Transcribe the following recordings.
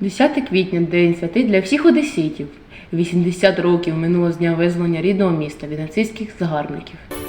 10 квітня день святий для всіх одеситів. 80 років минуло з дня визволення рідного міста від нацистських загарбників.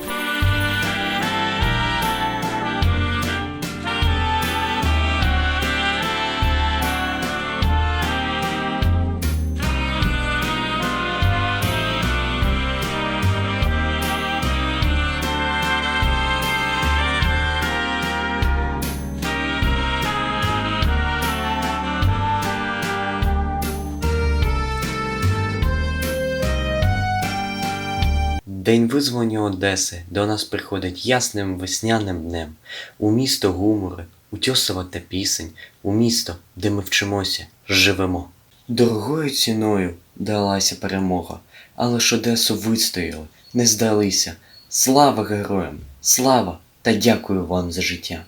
День визволення Одеси до нас приходить ясним весняним днем. У місто гумори, утьосова та пісень, у місто, де ми вчимося, живемо. Дорогою ціною далася перемога, але ж Одесу вистояли, не здалися. Слава героям! Слава та дякую вам за життя!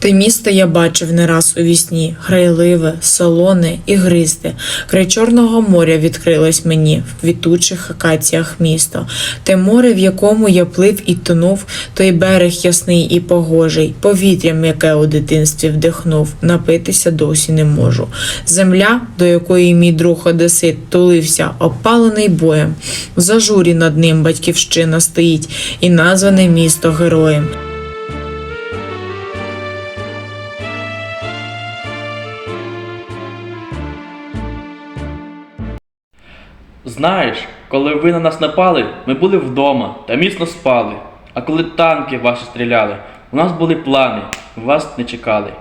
Те місто я бачив не раз у вісні, грайливе, солоне і гристе. Край Чорного моря відкрилось мені в квітучих акаціях місто. Те море, в якому я плив і тонув, той берег ясний і погожий, повітрям, яке у дитинстві вдихнув, напитися досі не можу. Земля, до якої мій друг Одесит тулився, опалений боєм. В зажурі над ним батьківщина стоїть, і назване місто героєм. Знаєш, коли ви на нас напали, ми були вдома та міцно спали. А коли танки ваші стріляли, у нас були плани, вас не чекали.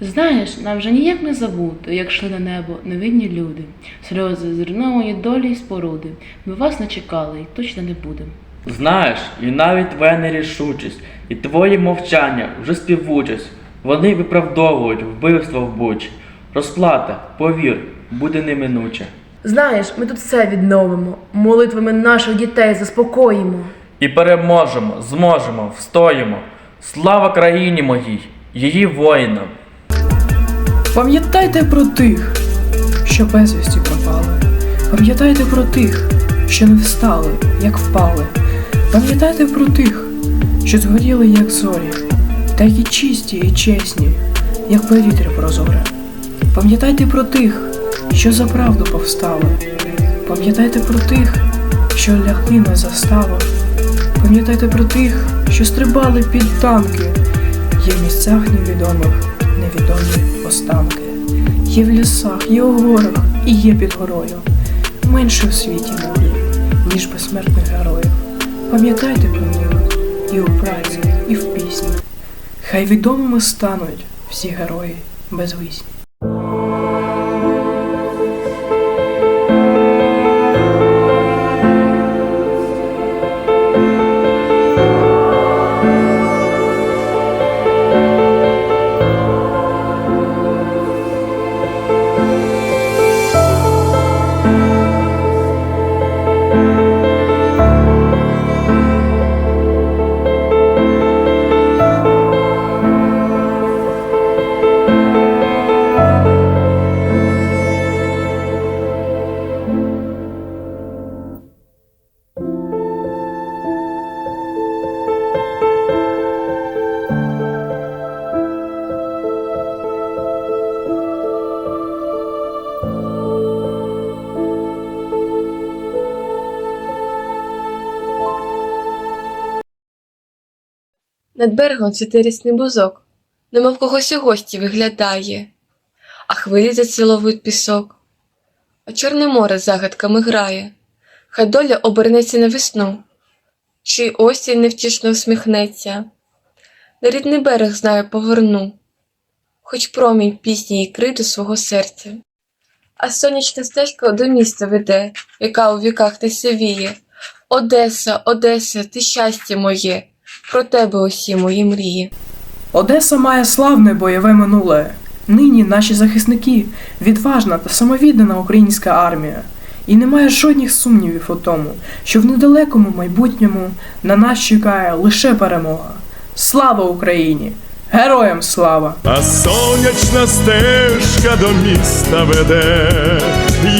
Знаєш, нам вже ніяк не забути, як йшли на небо невинні люди, сльози зруйновані долі й споруди. Ми вас не чекали і точно не будемо. Знаєш, і навіть твоя нерішучість, і твої мовчання вже співучість. Вони виправдовують вбивство в Бучі. Розплата, повір, буде неминуча. Знаєш, ми тут все відновимо, молитвами наших дітей заспокоїмо. І переможемо, зможемо, встоїмо. Слава країні моїй, її воїнам. Пам'ятайте про тих, що безвісті пропали. Пам'ятайте про тих, що не встали, як впали. Пам'ятайте про тих, що згоріли, як зорі, такі чисті і чесні, як повітря прозоре. Пам'ятайте про тих, що за правду повстали. Пам'ятайте про тих, що лягли на заставу. Пам'ятайте про тих, що стрибали під танки. Є в місцях невідомих невідомі останки. Є в лісах, є у горах і є під горою. Менше у світі волі, ніж безсмертних героїв. Пам'ятайте про них і у праці, і в пісні. Хай відомими стануть всі герої безвісні. Над берегом цвіте бузок, немов когось у гості виглядає, а хвилі заціловують пісок, а Чорне море загадками грає, хай доля обернеться на весну, чи осінь невтішно всміхнеться, на рідний берег знаю поверну, хоч промінь пісні й кри до свого серця. А сонячна стежка до міста веде, яка у віках не сивіє. Одеса, Одеса, ти щастя моє, про тебе усі мої мрії. Одеса має славне бойове минуле. Нині наші захисники відважна та самовіддана українська армія. І немає жодних сумнівів у тому, що в недалекому майбутньому на нас чекає лише перемога. Слава Україні! Героям слава! А сонячна стежка до міста веде,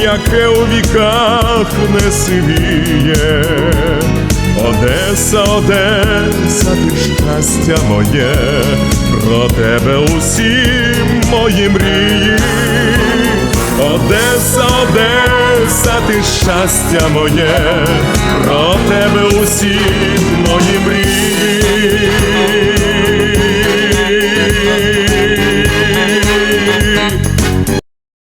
яке у віках не сивіє. Одеса, Одеса, ти щастя моє, про тебе усі мої мрії, Одеса, Одеса, ти щастя моє, про тебе усі мої мрії. Thank you.